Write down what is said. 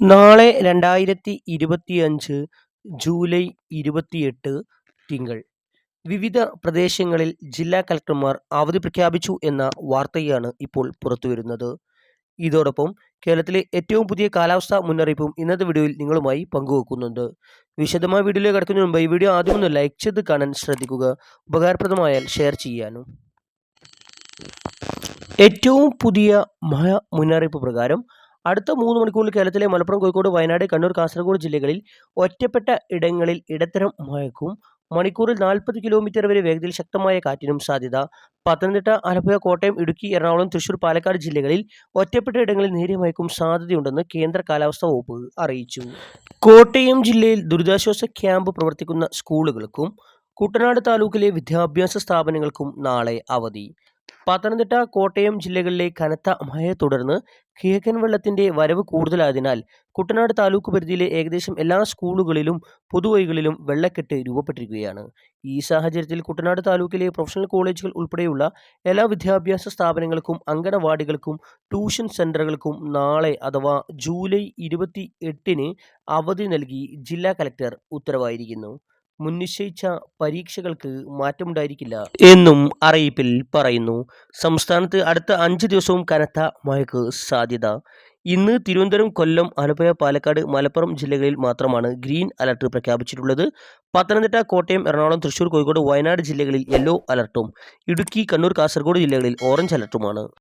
നാളെ രണ്ടായിരത്തി ഇരുപത്തിയഞ്ച് ജൂലൈ ഇരുപത്തിയെട്ട് തിങ്കൾ. വിവിധ പ്രദേശങ്ങളിൽ ജില്ലാ കലക്ടർമാർ അവധി പ്രഖ്യാപിച്ചു എന്ന വാർത്തയാണ് ഇപ്പോൾ പുറത്തുവരുന്നത്. ഇതോടൊപ്പം കേരളത്തിലെ ഏറ്റവും പുതിയ കാലാവസ്ഥാ മുന്നറിയിപ്പും ഇന്നത്തെ വീഡിയോയിൽ നിങ്ങളുമായി പങ്കുവെക്കുന്നുണ്ട്. വിശദമായ വീഡിയോയിലേക്ക് കടക്കുന്നതിന് മുമ്പ് ഈ വീഡിയോ ആദ്യം ഒന്ന് ലൈക്ക് ചെയ്ത് കാണാൻ ശ്രദ്ധിക്കുക. ഉപകാരപ്രദമായാൽ ഷെയർ ചെയ്യാനും. ഏറ്റവും പുതിയ മഴ മുന്നറിയിപ്പ് പ്രകാരം അടുത്ത മൂന്ന് മണിക്കൂറിൽ കേരളത്തിലെ മലപ്പുറം കോഴിക്കോട് വയനാട് കണ്ണൂർ കാസർഗോഡ് ജില്ലകളിൽ ഒറ്റപ്പെട്ട ഇടങ്ങളിൽ ഇടത്തരം മഴയ്ക്കും മണിക്കൂറിൽ നാൽപ്പത് കിലോമീറ്റർ വരെ വേഗതയിൽ ശക്തമായ കാറ്റിനും സാധ്യത. പത്തനംതിട്ട ആലപ്പുഴ കോട്ടയം ഇടുക്കി എറണാകുളം തൃശൂർ പാലക്കാട് ജില്ലകളിൽ ഒറ്റപ്പെട്ട ഇടങ്ങളിൽ നേരിയ മയക്കും സാധ്യതയുണ്ടെന്ന് കേന്ദ്ര കാലാവസ്ഥാ വകുപ്പ് അറിയിച്ചു. കോട്ടയം ജില്ലയിൽ ദുരിതാശ്വാസ ക്യാമ്പ് പ്രവർത്തിക്കുന്ന സ്കൂളുകൾക്കും കുട്ടനാട് താലൂക്കിലെ വിദ്യാഭ്യാസ സ്ഥാപനങ്ങൾക്കും നാളെ അവധി. പത്തനംതിട്ട കോട്ടയം ജില്ലകളിലെ കനത്ത മഴയെ തുടർന്ന് കിഴക്കൻ വെള്ളത്തിന്റെ വരവ് കൂടുതലായതിനാൽ കുട്ടനാട് താലൂക്ക് പരിധിയിലെ ഏകദേശം എല്ലാ സ്കൂളുകളിലും പൊതുവഴികളിലും വെള്ളക്കെട്ട് രൂപപ്പെട്ടിരിക്കുകയാണ്. ഈ സാഹചര്യത്തിൽ കുട്ടനാട് താലൂക്കിലെ പ്രൊഫഷണൽ കോളേജുകൾ ഉൾപ്പെടെയുള്ള എല്ലാ വിദ്യാഭ്യാസ സ്ഥാപനങ്ങൾക്കും അങ്കണവാടികൾക്കും ട്യൂഷൻ സെന്ററുകൾക്കും നാളെ അഥവാ ജൂലൈ ഇരുപത്തി എട്ടിന് അവധി നൽകി ജില്ലാ കലക്ടർ ഉത്തരവായിരിക്കുന്നു. മുൻനിശ്ചയിച്ച പരീക്ഷകൾക്ക് മാറ്റമുണ്ടായിരിക്കില്ല എന്നും അറിയിപ്പിൽ പറയുന്നു. സംസ്ഥാനത്ത് അടുത്ത അഞ്ച് ദിവസവും കനത്ത മഴയ്ക്ക് സാധ്യത. ഇന്ന് തിരുവനന്തപുരം കൊല്ലം ആലപ്പുഴ പാലക്കാട് മലപ്പുറം ജില്ലകളിൽ മാത്രമാണ് ഗ്രീൻ അലർട്ട് പ്രഖ്യാപിച്ചിട്ടുള്ളത്. പത്തനംതിട്ട കോട്ടയം എറണാകുളം തൃശൂർ കോഴിക്കോട് വയനാട് ജില്ലകളിൽ യെല്ലോ അലർട്ടും. ഇടുക്കി കണ്ണൂർ കാസർഗോഡ് ജില്ലകളിൽ ഓറഞ്ച് അലർട്ടുമാണ്.